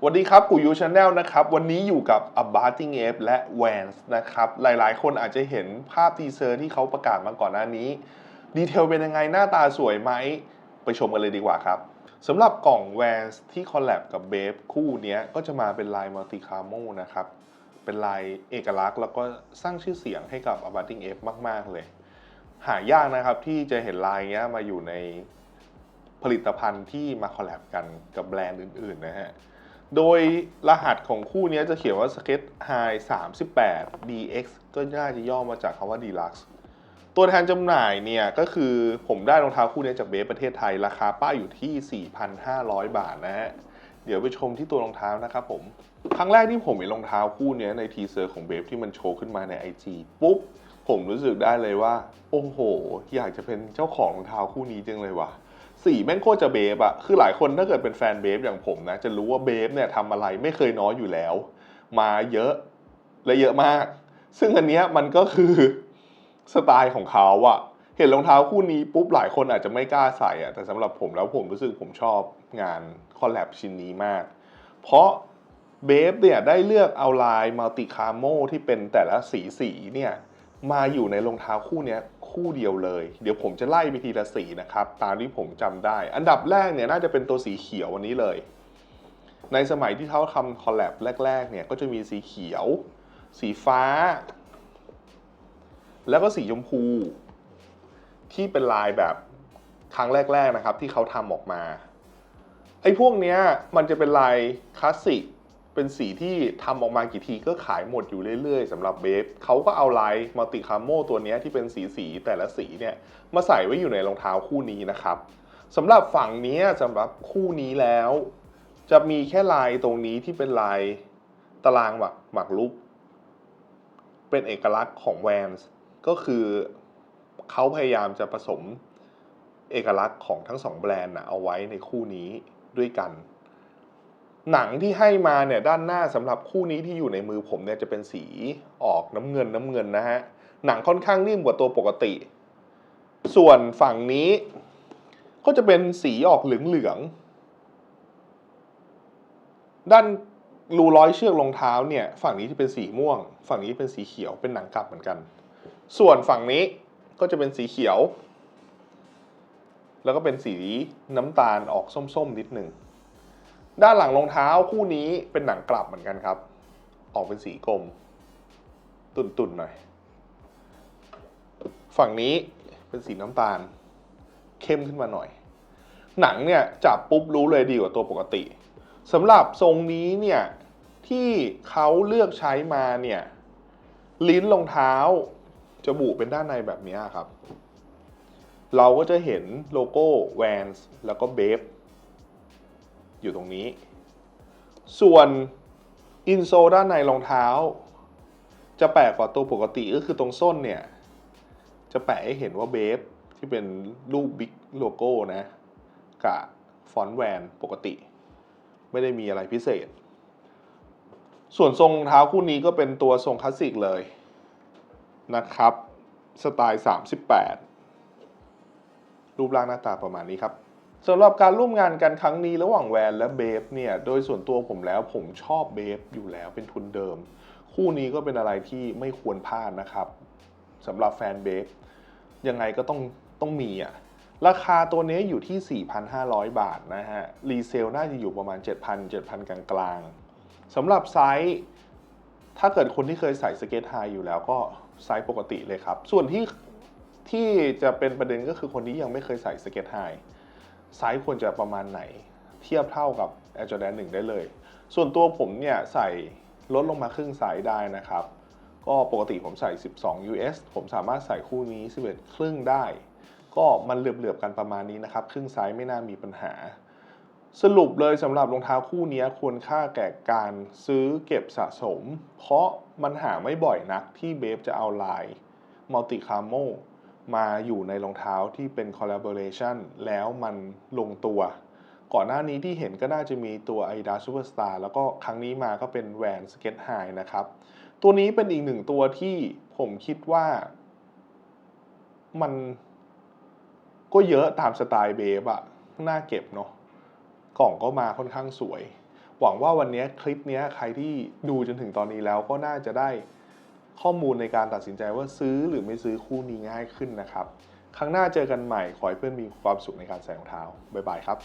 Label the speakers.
Speaker 1: สวัสดีครับกูยูชาแนลนะครับ วันนี้อยู่กับ a b a r t i n g F และ Vans นะครับ หลายๆ คนอาจจะเห็นภาพทีเซอร์ที่เขาประกาศมาก่อนหน้านี้ ดีเทลเป็นยังไงหน้าตาสวยไหม ไปชมกันเลยดีกว่าครับสำหรับกล่อง Vans ที่คอลแลบกับ b a b e คู่นี้ก็จะมาเป็นลายมัลติคาร์โมนะครับ เป็นลายเอกลักษณ์แล้วก็สร้างชื่อเสียงให้กับ a b a r t i n g F มาก ๆ เลย หายากนะครับที่จะเห็นลายเงี้ยมาอยู่ในผลิตภัณฑ์ที่มาคอลแลบกันกับแบรนด์อื่น ๆ นะฮะ โดยรหัสของคู่นี้จะเขียนว่า Skate High 38 DX ก็น่าจะย่อมาจากคำว่า Deluxe ตัวแทนจำหน่ายเนี่ยก็คือผมได้รองเท้าคู่นี้จากเบฟประเทศไทย ราคาป้ายอยู่ที่ 4,500 บาทนะฮะ เดี๋ยวไปชมที่ตัวรองเท้านะครับผม ครั้งแรกที่ผมเห็นรองเท้าคู่นี้ในทีเซอร์ของเบฟที่มันโชว์ขึ้นมาใน IG ปุ๊บ ผมรู้สึกได้เลยว่า โอ้โห อยากจะเป็นเจ้าของรองเท้าคู่นี้จังเลยว่ะ สีแม่งโคตรจะเบฟอะคือหลายคนถ้าเกิดเป็นแฟนเบฟอย่างผมนะ จะรู้ว่าเบฟเนี่ยทำอะไรไม่เคยน้อยอยู่แล้ว มาเยอะและเยอะมาก ซึ่งอันเนี้ยมันก็คือสไตล์ของเขาอะเห็นรองเท้าคู่นี้ปุ๊บหลายคนอาจจะไม่กล้าใส่อะแต่สำหรับผมแล้วผมรู้สึกผมชอบงานคอลแลบชิ้นนี้มาก เพราะเบฟเนี่ยได้เลือกเอาลายมัลติคาร์โมที่เป็นแต่ละสีสีเนี่ยมาอยู่ในรองเท้าคู่นี้ คู่เดียวเลย เดี๋ยวผมจะไล่ไปทีละสีนะครับ ตามที่ผมจำได้ อันดับแรกเนี่ยน่าจะเป็นตัวสีเขียววันนี้เลย ในสมัยที่เขาทำคอลแลบแรก ๆ เนี่ยก็จะมีสีเขียว สีฟ้า แล้วก็สีชมพู ที่เป็นลายแบบครั้งแรก ๆนะครับ ที่เขาทำออกมาไอ้พวกเนี้ยมันจะเป็นลายคลาสสิก เป็นสีที่ทำออกมากี่ทีก็ขายหมดอยู่เรื่อยๆสำหรับเบฟเขาก็เอาลายมัลติคาร์โมตัวนี้ที่เป็นสีสีๆแต่ละสีเนี่ยมาใส่ไว้อยู่ในรองเท้าคู่นี้นะครับสำหรับฝั่งนี้สำหรับคู่นี้แล้ว จะมีแค่ลายตรงนี้ที่เป็นลายตารางหมักหมักลุกเป็นเอกลักษณ์ของแวนส์ก็คือเขาพยายามจะผสมเอกลักษณ์ของทั้งสองแบรนด์นะเอาไว้ในคู่นี้ด้วยกัน หนังที่ให้มาเนี่ยด้านหน้าสำหรับคู่นี้ที่อยู่ในมือผมเนี่ยจะเป็นสีออกน้ำเงินน้ำเงินนะฮะหนังค่อนข้างนิ่มกว่าตัวปกติ ส่วนฝั่งนี้ก็จะเป็นสีออกเหลืองๆด้านรูร้อยเชือกรองเท้าเนี่ยฝั่งนี้จะเป็นสีม่วง ฝั่งนี้เป็นสีเขียวเป็นหนังกลับเหมือนกัน ส่วนฝั่งนี้ก็จะเป็นสีเขียว แล้วก็เป็นสีน้ำตาลออกส้มๆนิดหนึ่ง ด้านหลังรองเท้าคู่นี้เป็นหนังกลับเหมือนกันครับ ออกเป็นสีกลม ตุ่นๆหน่อย ฝั่งนี้เป็นสีน้ำตาล เข้มขึ้นมาหน่อย หนังเนี่ยจับปุ๊บรู้เลยดีกว่าตัวปกติสำหรับทรงนี้เนี่ยที่เขาเลือกใช้มาเนี่ยลิ้นรองเท้าจะบุเป็นด้านในแบบนี้ครับ เราก็จะเห็นโลโก้ Vans แล้วก็ b a b e อยู่ตรงนี้ ส่วนอินโซด้านในรองเท้า จะแปลกกว่าตัวปกติก็คือตรงส้นเนี่ย จะแปะให้เห็นว่าเบฟที่เป็นรูปบิ๊กโลโก้นะกับฟอนต์แวนปกติ ไม่ได้มีอะไรพิเศษ ส่วนทรงรองเท้าคู่นี้ก็เป็นตัวทรงคลาสสิกเลยนะครับ สไตล์ 38 รูปร่างหน้าตาประมาณนี้ครับ สำหรับการร่วมงานกันครั้งนี้ระหว่างแวนและเบฟเนี่ย โดยส่วนตัวผมแล้วผมชอบเบฟอยู่แล้วเป็นทุนเดิม คู่นี้ก็เป็นอะไรที่ไม่ควรพลาดนะครับสำหรับแฟนเบฟยังไงก็ต้องต้องมีอะราคาตัวนี้อยู่ที่ 4,500 บาทนะฮะ รีเซลน่าจะอยู่ประมาณ 7,000 7,000 กลางๆสำหรับไซส์ถ้าเกิดคนที่เคยใส่สเก็ตไฮอยู่แล้วก็ไซส์ปกติเลยครับ ส่วนที่ที่จะเป็นประเด็นก็คือคนที่ยังไม่เคยใส่สเก็ตไฮ ไซส์ควรจะประมาณไหน เทียบเท่ากับ Air Jordan 1 ได้เลย ส่วนตัวผมเนี่ยใส่ลดลงมาครึ่งไซส์ได้นะครับ ก็ปกติผมใส่ 12 US ผมสามารถใส่คู่นี้ 11 ครึ่งได้ ก็มันเหลือบๆกันประมาณนี้นะครับ ครึ่งไซส์ไม่น่ามีปัญหา สรุปเลยสำหรับรองเท้าคู่นี้ควรค่าแก่การซื้อเก็บสะสม เพราะมันหาไม่บ่อยนักที่เบฟจะเอาลายมัลติคาร์โม มาอยู่ในรองเท้าที่เป็น collaboration แล้วมันลงตัว ก่อนหน้านี้ที่เห็นก็น่าจะมีตัว Adidas Superstar แล้วก็ครั้งนี้มาก็เป็นแวน Skate High นะครับ ตัวนี้เป็นอีกหนึ่งตัวที่ผมคิดว่า มันก็เยอะตามสไตล์เบฟอะน่าเก็บเนาะกล่องก็มาค่อนข้างสวย หวังว่าวันนี้คลิปนี้ใครที่ดูจนถึงตอนนี้แล้วก็น่าจะได้ ข้อมูลในการตัดสินใจว่าซื้อหรือไม่ซื้อคู่นี้ง่ายขึ้นนะครับ ครั้งหน้าเจอกันใหม่ ขอให้เพื่อนมีความสุขในการใส่รองเท้า บ๊ายบายครับ